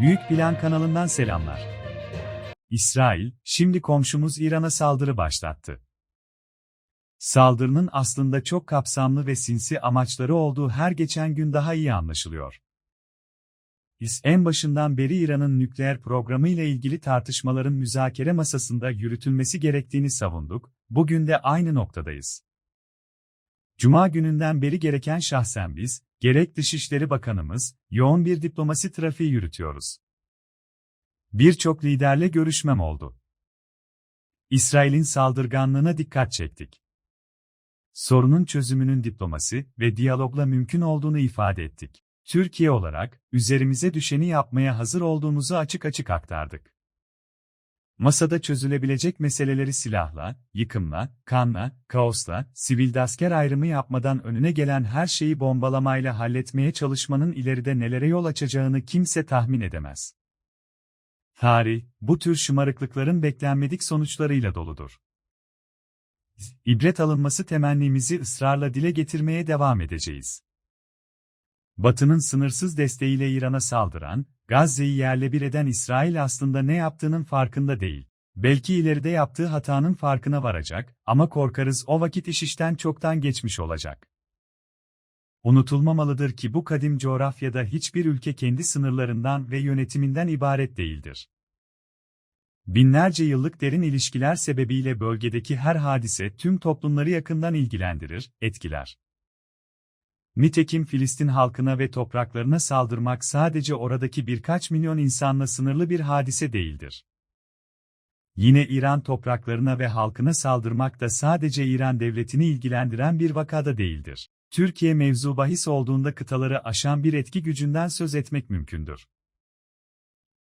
Büyük Plan kanalından selamlar. İsrail, şimdi komşumuz İran'a saldırı başlattı. Saldırının aslında çok kapsamlı ve sinsi amaçları olduğu her geçen gün daha iyi anlaşılıyor. Biz en başından beri İran'ın nükleer programı ile ilgili tartışmaların müzakere masasında yürütülmesi gerektiğini savunduk, bugün de aynı noktadayız. Cuma gününden beri gereken şahsen biz, gerek Dışişleri Bakanımız, yoğun bir diplomasi trafiği yürütüyoruz. Birçok liderle görüşmem oldu. İsrail'in saldırganlığına dikkat çektik. Sorunun çözümünün diplomasi ve diyalogla mümkün olduğunu ifade ettik. Türkiye olarak, üzerimize düşeni yapmaya hazır olduğumuzu açık açık aktardık. Masada çözülebilecek meseleleri silahla, yıkımla, kanla, kaosla, sivilde asker ayrımı yapmadan önüne gelen her şeyi bombalamayla halletmeye çalışmanın ileride nelere yol açacağını kimse tahmin edemez. Tarih, bu tür şımarıklıkların beklenmedik sonuçlarıyla doludur. İbret alınması temennimizi ısrarla dile getirmeye devam edeceğiz. Batı'nın sınırsız desteğiyle İran'a saldıran, Gazze'yi yerle bir eden İsrail aslında ne yaptığının farkında değil. Belki ileride yaptığı hatanın farkına varacak ama korkarız o vakit iş işten çoktan geçmiş olacak. Unutulmamalıdır ki bu kadim coğrafyada hiçbir ülke kendi sınırlarından ve yönetiminden ibaret değildir. Binlerce yıllık derin ilişkiler sebebiyle bölgedeki her hadise tüm toplumları yakından ilgilendirir, etkiler. Nitekim Filistin halkına ve topraklarına saldırmak sadece oradaki birkaç milyon insanla sınırlı bir hadise değildir. Yine İran topraklarına ve halkına saldırmak da sadece İran devletini ilgilendiren bir vakada değildir. Türkiye mevzu bahis olduğunda kıtaları aşan bir etki gücünden söz etmek mümkündür.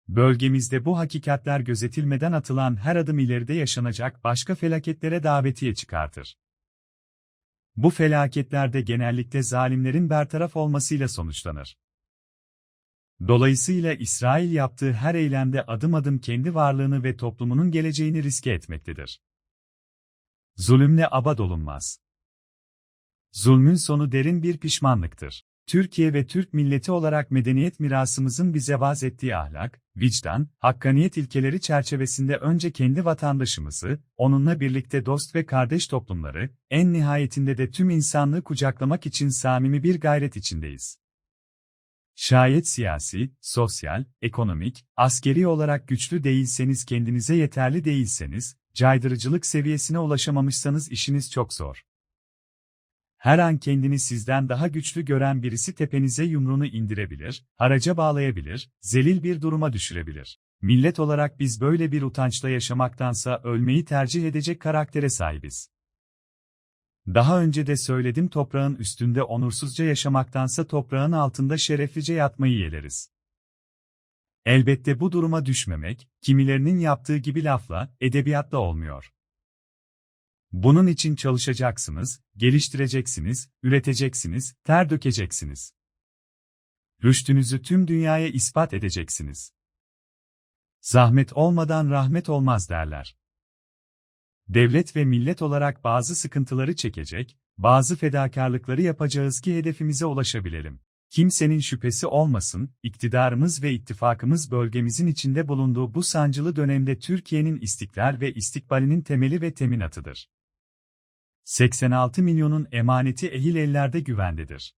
Bölgemizde bu hakikatler gözetilmeden atılan her adım ileride yaşanacak başka felaketlere davetiye çıkartır. Bu felaketlerde genellikle zalimlerin bertaraf olmasıyla sonuçlanır. Dolayısıyla İsrail yaptığı her eylemde adım adım kendi varlığını ve toplumunun geleceğini riske etmektedir. Zulümle abad olunmaz. Zulmün sonu derin bir pişmanlıktır. Türkiye ve Türk milleti olarak medeniyet mirasımızın bize vaz ettiği ahlak, vicdan, hakkaniyet ilkeleri çerçevesinde önce kendi vatandaşımızı, onunla birlikte dost ve kardeş toplumları, en nihayetinde de tüm insanlığı kucaklamak için samimi bir gayret içindeyiz. Şayet siyasi, sosyal, ekonomik, askeri olarak güçlü değilseniz kendinize yeterli değilseniz, caydırıcılık seviyesine ulaşamamışsanız işiniz çok zor. Her an kendini sizden daha güçlü gören birisi tepenize yumruğunu indirebilir, haraca bağlayabilir, zelil bir duruma düşürebilir. Millet olarak biz böyle bir utançla yaşamaktansa ölmeyi tercih edecek karaktere sahibiz. Daha önce de söyledim toprağın üstünde onursuzca yaşamaktansa toprağın altında şereflice yatmayı yeleriz. Elbette bu duruma düşmemek, kimilerinin yaptığı gibi lafla, edebiyatla olmuyor. Bunun için çalışacaksınız, geliştireceksiniz, üreteceksiniz, ter dökeceksiniz. Rüştünüzü tüm dünyaya ispat edeceksiniz. Zahmet olmadan rahmet olmaz derler. Devlet ve millet olarak bazı sıkıntıları çekecek, bazı fedakarlıkları yapacağız ki hedefimize ulaşabilelim. Kimsenin şüphesi olmasın, iktidarımız ve ittifakımız bölgemizin içinde bulunduğu bu sancılı dönemde Türkiye'nin istiklal ve istikbalinin temeli ve teminatıdır. 86 milyonun emaneti ehil ellerde güvendedir.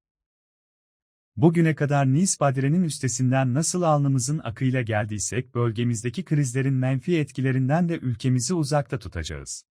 Bugüne kadar Nis Badire'nin üstesinden nasıl alnımızın akıyla geldiysek bölgemizdeki krizlerin menfi etkilerinden de ülkemizi uzakta tutacağız.